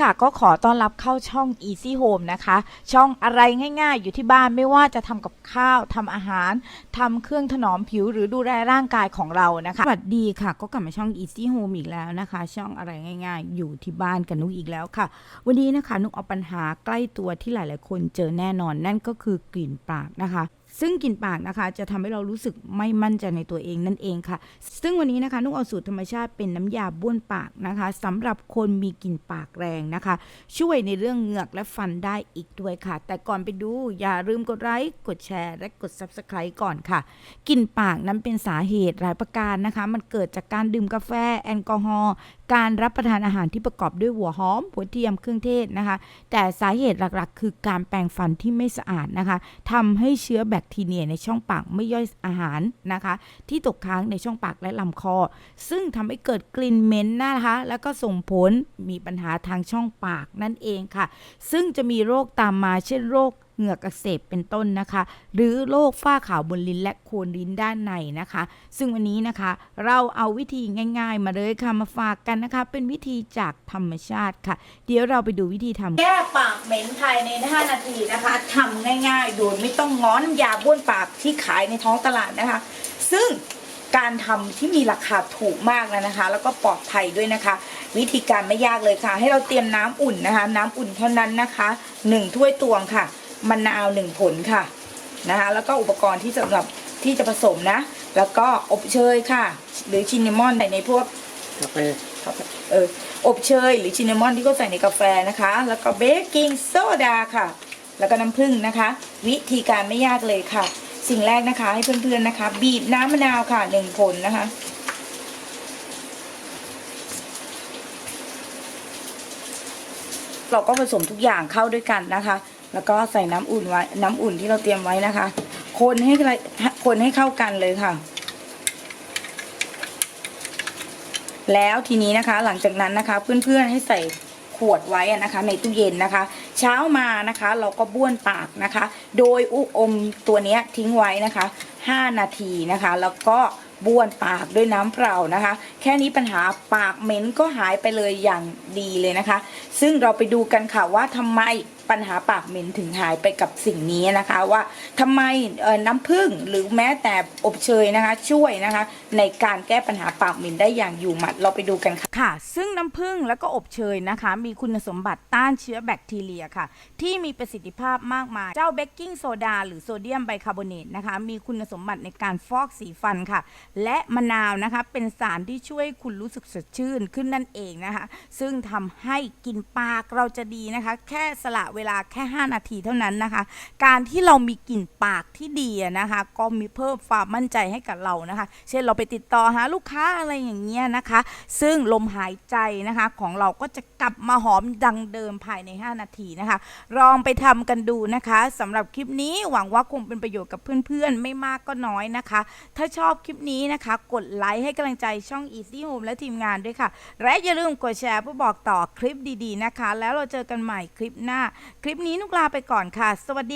ค่ะ ก็ขอต้อนรับเข้าช่อง Easy Home นะคะ ช่องอะไรง่ายๆ อยู่ที่บ้านไม่ว่าจะทำกับข้าวทำอาหารทำเครื่องถนอมผิวหรือดูแลร่างกายของเรานะคะสวัสดีค่ะ ก็กลับมาช่อง Easy Home อีกแล้วนะคะ ช่องอะไรง่ายๆ อยู่ที่บ้านกับนุกอีกแล้วค่ะ วันนี้นะคะนุกเอาปัญหาใกล้ตัวที่หลายๆ คนเจอแน่นอนนั่นก็คือกลิ่นปากนะคะ ซึ่งกลิ่นปากนะคะ จะทำให้เรารู้สึกไม่มั่นใจในตัวเองนั่นเองค่ะ ซึ่งวันนี้นะคะนุกเอาสูตรธรรมชาติเป็นน้ำยาบ้วนปากนะคะสำหรับคนมีกลิ่นปากแรงนะคะ ช่วยในเรื่องเหงือกและฟันได้อีกด้วยค่ะ แต่ก่อนไปดูอย่าลืมกดไลค์กดแชร์ และกด Subscribe ก่อนค่ะกลิ่นปากนั้นเป็นสาเหตุหลายประการนะคะ มันเกิดจากการดื่มกาแฟแอลกอฮอล์การรับประทานอาหารที่ประกอบด้วยหัวหอมหัวเทียมเครื่องเทศนะคะ แต่สาเหตุหลักๆ คือการแปรงฟันที่ไม่สะอาดนะคะทำให้เชื้อแบคทีเรียในช่องปากไม่ย่อยอาหารนะคะ ที่ตกค้างในช่องปากและลำคอ ซึ่งทำให้เกิดกลิ่นเหม็นนะคะ แล้วก็ส่งผลมีปัญหาทางช่องปากนั่นเองค่ะ ซึ่งจะมีโรคตามมาเช่นโรค เหงือกอักเสบเป็นต้นนะคะ หรือโรคฝ้าขาวบนลิ้นและโคนลิ้นด้านในนะคะ ซึ่งวันนี้นะคะ เราเอาวิธีง่าย ๆ มาเลยค่ะมาฝากกันนะคะ เป็นวิธีจากธรรมชาติค่ะ เดี๋ยวเราไปดูวิธีทำแก้ปากเหม็นภายใน 5 นาทีนะคะทำง่ายๆ โดยไม่ต้องง้อนยาบ้วนปากที่ขายในท้องตลาดนะคะ ซึ่งการทำที่มีราคาถูกมากแล้วนะคะ แล้วก็ปลอดภัยด้วยนะคะ วิธีการไม่ยากเลยค่ะ ให้เราเตรียมน้ำอุ่นนะคะ น้ำอุ่นเท่านั้นนะคะ 1 ถ้วยตวงค่ะ มะนาว1ผลค่ะนะคะ แล้วก็อุปกรณ์ที่สำหรับที่จะผสมนะ แล้วก็อบเชยค่ะ หรือชินนามอนในพวกกาแฟเอออบเชยหรือชินนามอนที่เขาใส่ในกาแฟนะคะ แล้วก็เบกกิ้งโซดาค่ะ แล้วก็น้ำผึ้งนะคะ วิธีการไม่ยากเลยค่ะ สิ่งแรกนะคะให้เพื่อนๆนะคะ บีบน้ำมะนาวค่ะหนึ่งผลนะคะเราก็ผสมทุกอย่างเข้าด้วยกันนะคะ แล้วก็ใส่น้ำอุ่นไว้ น้ำอุ่นที่เราเตรียมไว้นะคะ คนให้ละคนให้เข้ากันเลยค่ะ แล้วทีนี้นะคะ หลังจากนั้นนะคะ เพื่อนๆให้ใส่ขวดไว้นะคะ ในตู้เย็นนะคะ เช้ามานะคะ เราก็บ้วนปากนะคะ โดยอุอมตัวนี้ทิ้งไว้นะคะ 5 นาทีนะคะ แล้วก็บ้วนปากด้วยน้ำเปล่านะคะ แค่นี้ปัญหาปากเหม็นก็หายไปเลยอย่างดีเลยนะคะ ซึ่งเราไปดูกันค่ะว่าทำไม ปัญหาปากเหม็นถึงหายไปกับสิ่งนี้นะคะ ว่าทำไมน้ำผึ้งหรือแม้แต่อบเชยนะคะ ช่วยนะคะ ในการแก้ปัญหาปากเหม็นได้อย่างอยู่หมัดเราไปดูกันค่ะค่ะ ซึ่งน้ำผึ้งแล้วก็อบเชยนะคะ มีคุณสมบัติต้านเชื้อแบคทีเรียค่ะ ที่มีประสิทธิภาพมากมาย เจ้าเบกกิ้งโซดาหรือโซเดียมไบคาร์บอเนตนะคะ มีคุณสมบัติในการฟอกสีฟันค่ะ และมะนาวนะคะเป็นสารที่ช่วยคุณรู้สึกสดชื่นขึ้นนั่นเองนะคะ ซึ่งทำให้กินปากเราจะดีนะคะ แค่สละเวลาแค่ 5 นาทีเท่านั้นนะคะ การที่เรามีกลิ่นปากที่ดีนะคะ ก็มีเพิ่มความมั่นใจให้กับเรานะคะ เช่นเราไปติดต่อหาลูกค้าอะไรอย่างเงี้ยนะคะ ซึ่งลมหายใจนะคะของเราก็จะกลับมาหอมดังเดิมภายใน 5 นาทีนะคะ ลองไปทำกันดูนะคะสำหรับคลิปนี้หวังว่าคงเป็นประโยชน์กับเพื่อนๆ ไม่มากก็น้อยนะคะ ถ้าชอบคลิปนี้นะคะ กดไลค์ให้กำลังใจช่อง Easy Home และทีมงานด้วยค่ะ และอย่าลืมกดแชร์เพื่อบอกต่อคลิปดีๆนะคะ แล้วเราเจอกันใหม่คลิปหน้าคลิปนี้นุกลาไปก่อนค่ะ สวัสดี